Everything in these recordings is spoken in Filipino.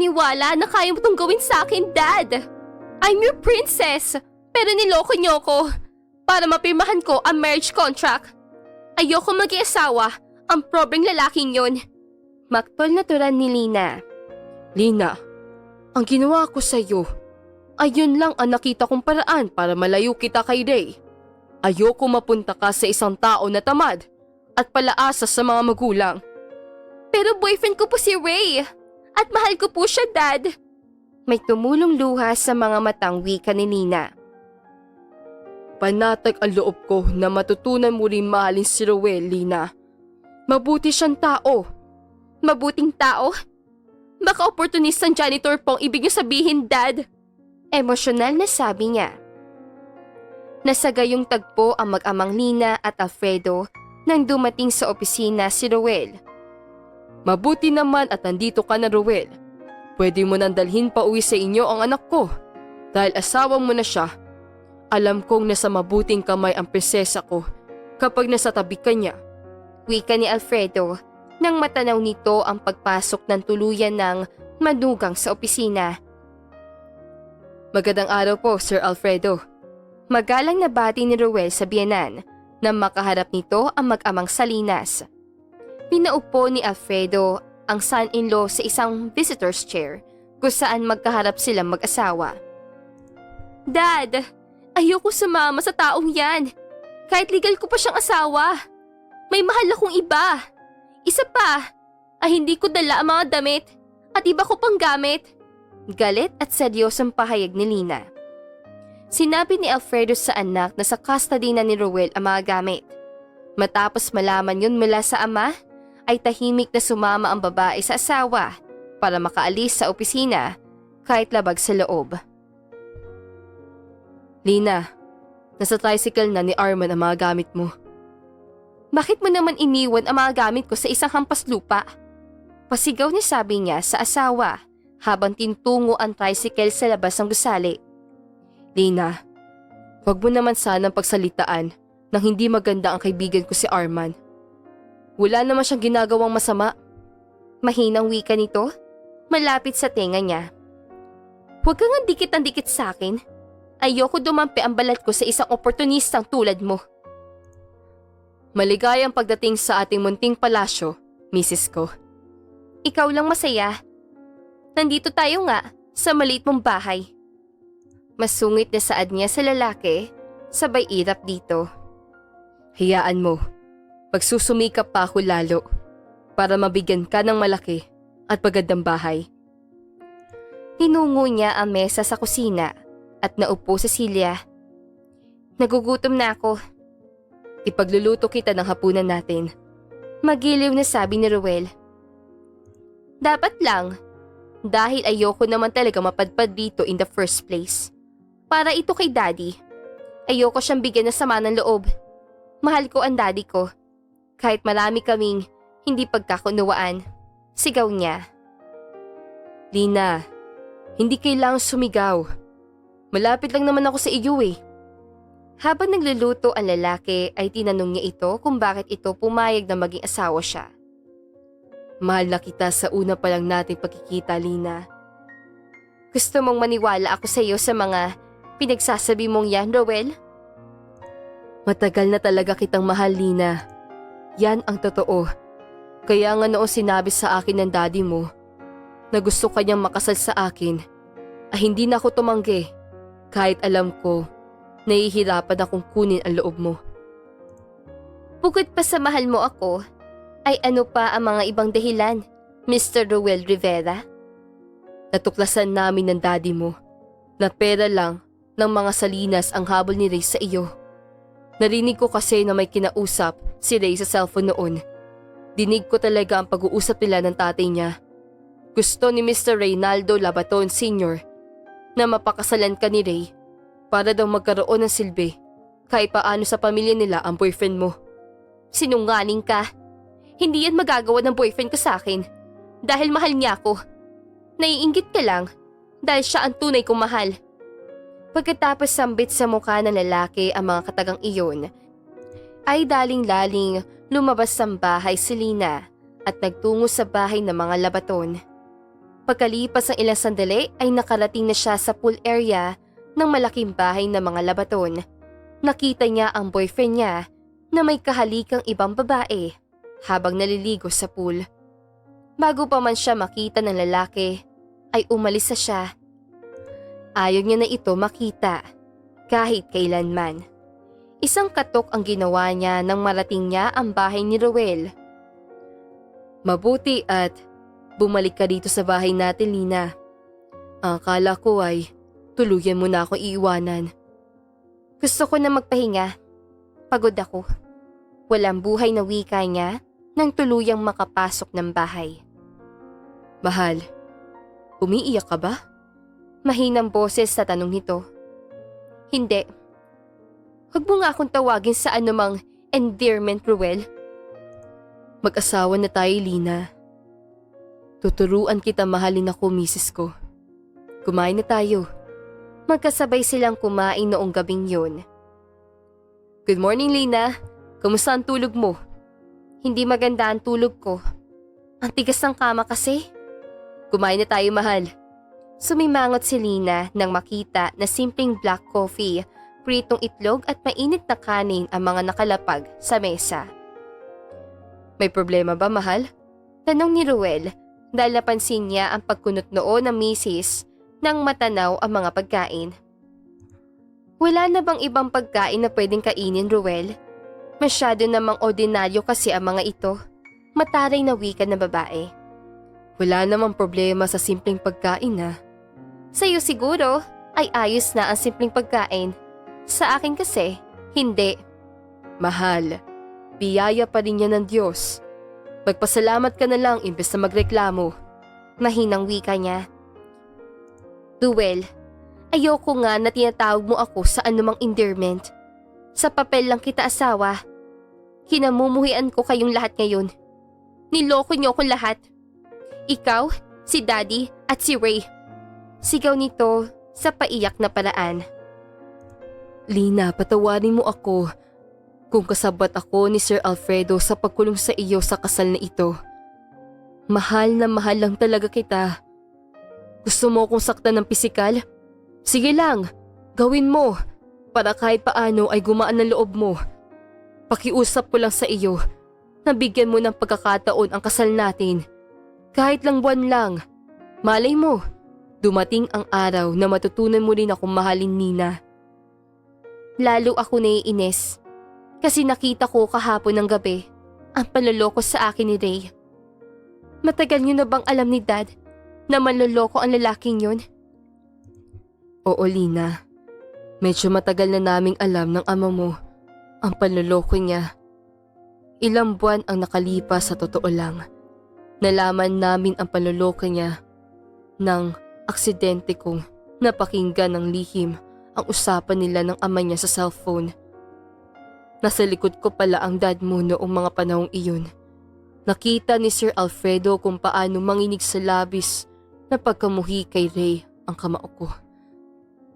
maniwala na kaya mo tong gawin sa akin, Dad. I'm your princess. Pero niloko niyo ko para mapirmahan ko ang marriage contract. Ayoko mag-iasawa ang probeng lalaking yon. Maktol na turan ni Lina. Lina, ang ginawa ko sa'yo, ayun lang ang nakita kong paraan para malayo kita kay Ray. Ayoko mapunta ka sa isang tao na tamad at palaasa sa mga magulang. Pero boyfriend ko po si Ray. At mahal ko po siya, Dad. May tumulong luha sa mga matang wika ni Nina. Panatag ang loob ko na matutunan mo rin mahalin si Rowel, Lina. Mabuti siyang tao. Mabuting tao? Baka opportunistang janitor pong ibig niyo sabihin, Dad. Emosyonal na sabi niya. Nasagayong tagpo ang mag-amang Lina at Alfredo nang dumating sa opisina si Rowel. Mabuti naman at nandito ka na, Rowel. Pwede mo nang dalhin pa uwi sa inyo ang anak ko. Dahil asawa mo na siya. Alam kong nasa mabuting kamay ang presesa ko kapag nasa tabi ka niya. Wika ni Alfredo nang matanaw nito ang pagpasok ng tuluyan ng manugang sa opisina. Magandang araw po, Sir Alfredo. Magalang na bati ni Ruel sa biyanan nang makaharap nito ang mag-amang Salinas. Pinaupo ni Alfredo ang son-in-law sa isang visitor's chair kung saan magkaharap silang mag-asawa. Dad, ayoko sumama sa taong yan. Kahit legal ko pa siyang asawa. May mahal akong iba. Isa pa, ay hindi ko dala ang mga damit at iba ko pang gamit. Galit at seryosong pahayag ni Lina. Sinabi ni Alfredo sa anak na sa custody na ni Rowel ang mga gamit. Matapos malaman yun mula sa ama, ay tahimik na sumama ang babae sa asawa para makaalis sa opisina kahit labag sa loob. Lina, nasa tricycle na ni Arman ang mga gamit mo. Bakit mo naman iniwan ang mga gamit ko sa isang hampas lupa? Pasigaw ni sabi niya sa asawa habang tintungo ang tricycle sa labas ng gusali. Lina, wag mo naman sanang pagsalitaan nang hindi maganda ang kaibigan ko si Arman. Wala naman siyang ginagawang masama. Mahinang wika nito, malapit sa tenga niya. Huwag kang ang dikit ang dikit sa akin. Ayoko dumampi ang balat ko sa isang oportunistang tulad mo. Maligayang pagdating sa ating munting palasyo, Mrs. ko. Ikaw lang masaya. Nandito tayo nga, sa maliit mong bahay. Masungit na saad niya sa lalaki, sabay irap dito. Hayaan mo. Pagsusumikap pa ako lalo para mabigyan ka ng malaki at pagandang bahay. Hinungo niya ang mesa sa kusina at naupo sa silya. Nagugutom na ako. Ipagluluto kita ng hapunan natin. Magiliw na sabi ni Ruel. Dapat lang. Dahil ayoko naman talaga mapadpad dito in the first place. Para ito kay daddy. Ayoko siyang bigyan ng sama ng loob. Mahal ko ang daddy ko. Kahit marami kaming hindi pagkakunawaan. Sigaw niya. Lina, hindi kailangang sumigaw. Malapit lang naman ako sa iyo eh. Habang nagluluto ang lalaki ay tinanong niya ito kung bakit ito pumayag na maging asawa siya. Mahal na kita sa una pa lang nating pagkikita, Lina. Gusto mong maniwala ako sa iyo sa mga pinagsasabi mong yan, Rowel? Matagal na talaga kitang mahal, Lina. Yan ang totoo. Kaya nga noong sinabi sa akin ng daddy mo na gusto kanyang makasal sa akin, ay hindi na ako tumanggi kahit alam ko nahihirapan akong kunin ang loob mo. Bukod pa sa mahal mo ako, ay ano pa ang mga ibang dahilan, Mr. Rowel Rivera? Natuklasan namin ng daddy mo na pera lang ng mga salinas ang habol ni Ray sa iyo. Narinig ko kasi na may kinausap si Ray sa cellphone noon. Dinig ko talaga ang pag-uusap nila ng tatay niya. Gusto ni Mr. Reynaldo Labaton Sr. na mapakasalan ka ni Ray para daw magkaroon ng silbi kahit paano sa pamilya nila ang boyfriend mo. Sinungaling ka. Hindi yan magagawa ng boyfriend ko sa akin dahil mahal niya ako. Naiingit ka lang dahil siya ang tunay kong mahal. Pagkatapos sambit sa mukha ng lalaki ang mga katagang iyon, ay daling-laling lumabas sa bahay si Lina at nagtungo sa bahay ng mga labaton. Pagkalipas ng ilang sandali ay nakarating na siya sa pool area ng malaking bahay ng mga labaton. Nakita niya ang boyfriend niya na may kahalikang ibang babae habang naliligo sa pool. Bago pa man siya makita ng lalaki, ay umalis na siya. Ayaw niya na ito makita, kahit kailanman. Isang katok ang ginawa niya nang marating niya ang bahay ni Roel. Mabuti at bumalik ka dito sa bahay natin, Lina. Akala ko ay tuluyan mo na ako iiwanan. Gusto ko na magpahinga. Pagod ako. Walang buhay na wika niya nang tuluyang makapasok ng bahay. Mahal, umiiyak ka ba? Mahinang boses sa tanong nito. Hindi. Huwag mo nga akong tawagin sa anumang endearment, Ruel. Mag-asawa na tayo, Lina. Tuturuan kita mahalin ako, misis ko. Kumain na tayo. Magkasabay silang kumain noong gabing yun. Good morning, Lina. Kamusta ang tulog mo? Hindi maganda ang tulog ko. Ang tigas ng kama kasi. Kumain na tayo, mahal. Sumimangot si Lina nang makita na simpleng black coffee, pritong itlog at mainit na kanin ang mga nakalapag sa mesa. May problema ba, mahal? Tanong ni Ruel dahil napansin niya ang pagkunot noo ng misis nang matanaw ang mga pagkain. Wala na bang ibang pagkain na pwedeng kainin, Ruel? Masyado namang ordinaryo kasi ang mga ito. Mataray na wika na babae. Wala namang problema sa simpleng pagkain na. Sa'yo siguro ay ayos na ang simpleng pagkain. Sa akin kasi, hindi. Mahal, biyaya pa rin yan ng Diyos. Magpasalamat ka na lang imbes na magreklamo. Mahinang wika niya. Duel, ayoko nga na tinatawag mo ako sa anumang endearment. Sa papel lang kita asawa. Kinamumuhian ko kayong lahat ngayon. Niloko niyo ako lahat. Ikaw, si Daddy at si Ray. Sigaw nito sa paiyak na paraan. Lina, patawarin mo ako kung kasabat ako ni Sir Alfredo sa pagkulong sa iyo sa kasal na ito. Mahal na mahal lang talaga kita. Gusto mo akong saktan ng pisikal? Sige lang, gawin mo para kahit paano ay gumaan ang loob mo. Pakiusap ko lang sa iyo na bigyan mo ng pagkakataon ang kasal natin. Kahit lang buwan lang. Malay mo, dumating ang araw na matutunan mo rin akong mahalin Nina. Lalo ako naiinis. Kasi nakita ko kahapon ng gabi ang panloloko sa akin ni Ray. Matagal niyo na bang alam ni Dad na manloloko ang lalaking yun? Oo, Lina. Medyo matagal na naming alam ng ama mo ang panloloko niya. Ilang buwan ang nakalipas sa totoo lang. Nalaman namin ang panloloko niya nang aksidente kong napakinggan ng lihim ang usapan nila ng ama niya sa cellphone. Nasa likod ko pala ang dad mo noong mga panahong iyon. Nakita ni Sir Alfredo kung paano manginig sa labis na pagkamuhi kay Ray ang kamao ko.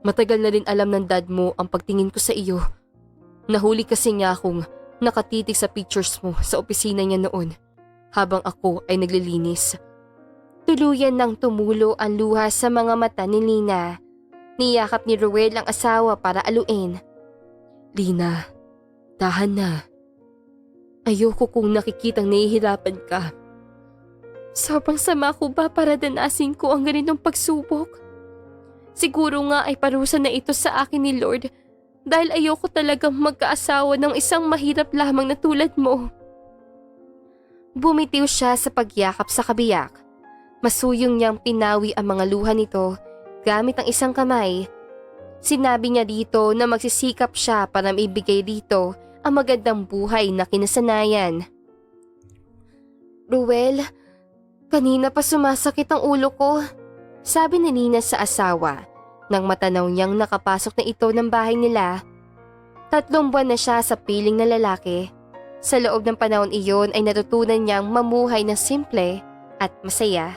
Matagal na rin alam ng dad mo ang pagtingin ko sa iyo. Nahuli kasi niya akong nakatitig sa pictures mo sa opisina niya noon habang ako ay naglilinis. Tuluyan nang tumulo ang luha sa mga mata ni Lina. Niyakap ni Ruel ang asawa para aluin. Lina, tahan na. Ayoko kung nakikitang nahihirapan ka. Sobrang sama ko ba para danasin ko ang ganitong pagsubok? Siguro nga ay parusa na ito sa akin ni Lord dahil ayoko talagang magkaasawa ng isang mahirap lamang na tulad mo. Bumitiw siya sa pagyakap sa kabiyak. Masuyong niyang pinawi ang mga luha nito gamit ang isang kamay. Sinabi niya dito na magsisikap siya para maibigay dito ang magandang buhay na kinasanayan. Ruel, kanina pa sumasakit ang ulo ko. Sabi ni Nina sa asawa nang matanaw niyang nakapasok na ito ng bahay nila. Tatlong buwan na siya sa piling na lalaki. Sa loob ng panahon iyon ay natutunan niyang mamuhay na simple at masaya.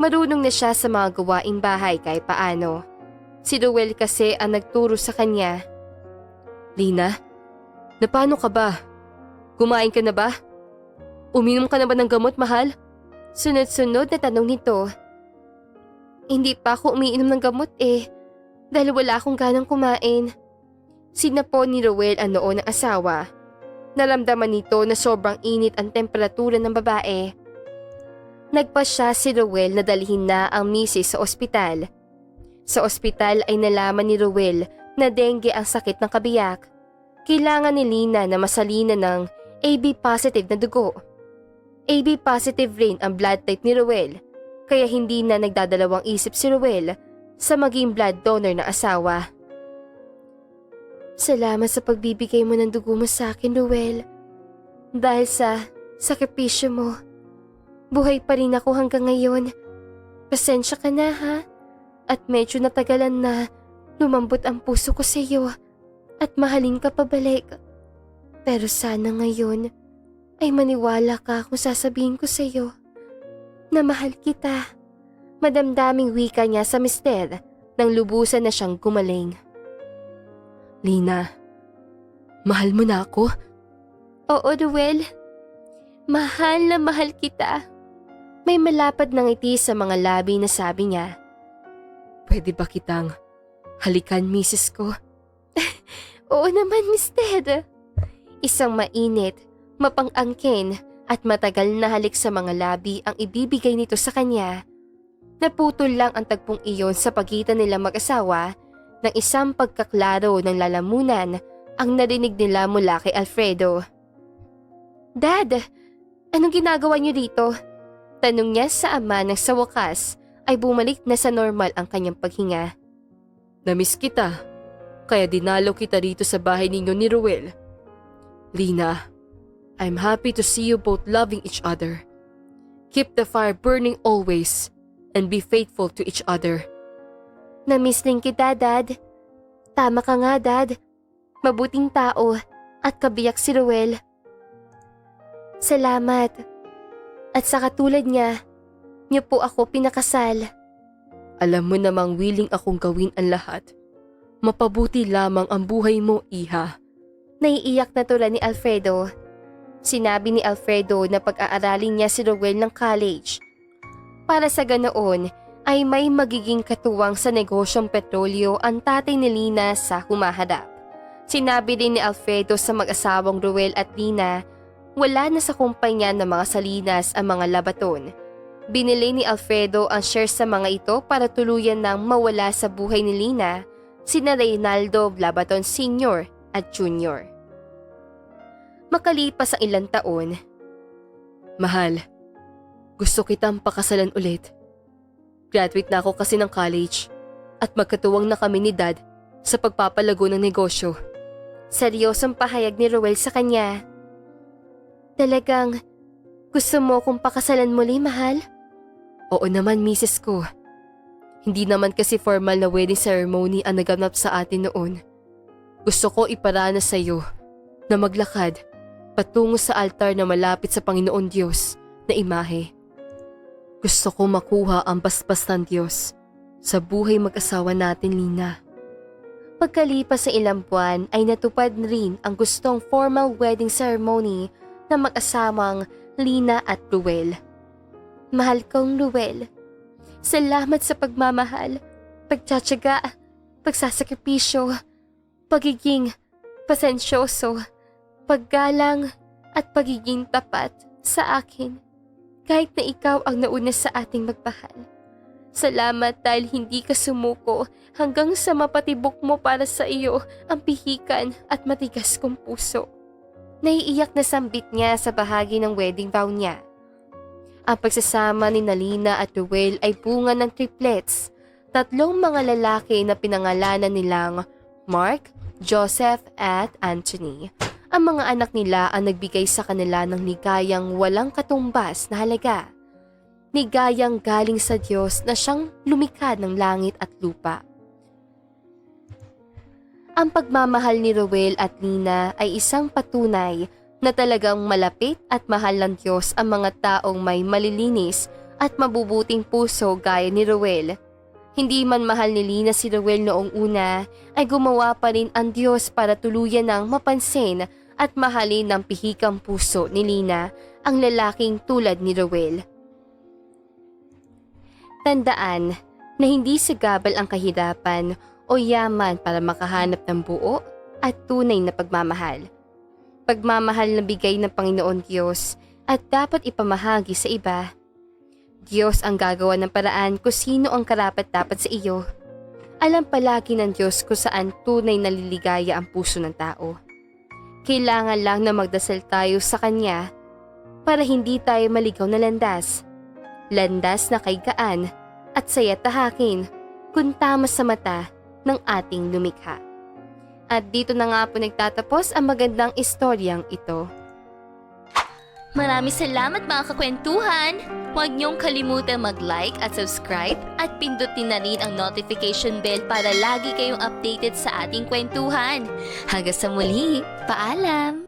Marunong na siya sa mga gawaing bahay kahit paano. Si Ruel kasi ang nagturo sa kanya. Lina, na paano ka ba? Kumain ka na ba? Uminom ka na ba ng gamot, mahal? Sunod-sunod na tanong nito. Hindi pa ako umiinom ng gamot eh. Dahil wala akong ganang kumain. Sinapo ni Rowell ang noo ng asawa. Naramdaman nito na sobrang init ang temperatura ng babae. Nagpa siya si Rowell na dalhin na ang misis sa ospital. Sa ospital ay nalaman ni Rowell na dengue ang sakit ng kabiyak. Kailangan ni Lina na masalina ng AB positive na dugo. AB positive rin ang blood type ni Rowell, kaya hindi na nagdadalawang isip si Rowell sa maging blood donor na asawa. Salamat sa pagbibigay mo ng dugo mo sa akin, Rowell. Dahil sa sakripisyo mo, buhay pa rin ako hanggang ngayon. Pasensya ka na ha, at medyo natagalan na lumambot ang puso ko sa iyo at mahalin ka pabalik. Pero sana ngayon ay maniwala ka kung sasabihin ko sa iyo na mahal kita. Madamdaming wika niya sa mister nang lubusan na siyang gumaling. Lina, mahal mo na ako? Oo, Ruel. Mahal na mahal kita. May malapad ng ngiti sa mga labi na sabi niya. Pwede ba kitang halikan, misis ko? Oo naman, mister. Isang mainit, mapang-angkin at matagal na halik sa mga labi ang ibibigay nito sa kanya. Naputol lang ang tagpong iyon sa pagitan nila mag-asawa ng isang pagkaklaro ng lalamunan ang narinig nila mula kay Alfredo. Dad, anong ginagawa niyo dito? Tanong niya sa ama nang sa wakas ay bumalik na sa normal ang kanyang paghinga. Namiss kita, kaya dinalo kita rito sa bahay ninyo ni Ruel. Lina, I'm happy to see you both loving each other. Keep the fire burning always and be faithful to each other. Namiss din kita, Dad. Tama ka nga, Dad. Mabuting tao at kabiyak si Ruel. Salamat. At sa katulad niya, niyo po ako pinakasal. Alam mo namang willing akong gawin ang lahat. Mapabuti lamang ang buhay mo, iha. Naiiyak na tulad ni Alfredo. Sinabi ni Alfredo na pag-aaralin niya si Ruel ng college. Para sa ganoon ay may magiging katuwang sa negosyong petrolyo ang tatay ni Lina sa humaharap. Sinabi din ni Alfredo sa mag-asawang Ruel at Lina, wala na sa kumpanya ng mga salinas ang mga labaton. Binili ni Alfredo ang shares sa mga ito para tuluyan ng mawala sa buhay ni Lina, sina Reynaldo Labaton Sr. at Jr. Makalipas ang ilang taon, Mahal, gusto kitang pakasalan ulit. Graduate na ako kasi ng college at magkatuwang na kami ni dad sa pagpapalago ng negosyo. seryosong pahayag ni Ruel sa kanya. Talagang gusto mo kong pakasalan muli, mahal? Oo naman, misis ko. Hindi naman kasi formal na wedding ceremony ang naganap sa atin noon. Gusto ko iparana sa iyo na maglakad patungo sa altar na malapit sa Panginoon Diyos na imahe. Gusto ko makuha ang basbas ng Diyos sa buhay mag-asawa natin, Lina. Pagkalipas sa ilang buwan ay natupad rin ang gustong formal wedding ceremony na mag-asamang Lina at Ruel. Mahal kong Ruel, salamat sa pagmamahal, pagtsatsaga, pagsasakripisyo, pagiging pasensyoso, paggalang at pagiging tapat sa akin kahit na ikaw ang nauna sa ating magpahal. Salamat dahil hindi ka sumuko hanggang sa mapatibok mo para sa iyo ang pihikan at matigas kong puso. Naiiyak na sambit niya sa bahagi ng wedding vow niya. Ang pagsasama ni Nalina at Ruel ay bunga ng triplets, tatlong mga lalaki na pinangalanan nilang Mark, Joseph at Anthony. Ang mga anak nila ang nagbigay sa kanila ng ligayang walang katumbas na halaga ligayang galing sa Diyos na siyang lumikha ng langit at lupa. Ang pagmamahal ni Rowel at Nina ay isang patunay na talagang malapit at mahal ng Diyos ang mga taong may malilinis at mabubuting puso gaya ni Rowel. Hindi man mahal ni Lina si Rowel noong una, ay gumawa pa rin ang Diyos para tuluyan ng mapansin at mahalin ng pihikang puso ni Lina ang lalaking tulad ni Rowel. Tandaan, na hindi sagabal ang kahirapan o yaman para makahanap ng buo at tunay na pagmamahal. Pagmamahal na bigay ng Panginoon Diyos at dapat ipamahagi sa iba. Diyos ang gagawa ng paraan kung sino ang karapat-dapat sa iyo. Alam palagi ng Diyos kung saan tunay naliligaya ang puso ng tao. Kailangan lang na magdasal tayo sa Kanya para hindi tayo maligaw na landas. Landas na kay gaan at saya tahakin kung tama sa mata ng ating lumikha. At dito na nga po nagtatapos ang magandang istoryang ito. Maraming salamat mga kakwentuhan! Huwag niyong kalimutan mag-like at subscribe at pindutin na rin ang notification bell para lagi kayong updated sa ating kwentuhan. Hanggang sa muli, paalam!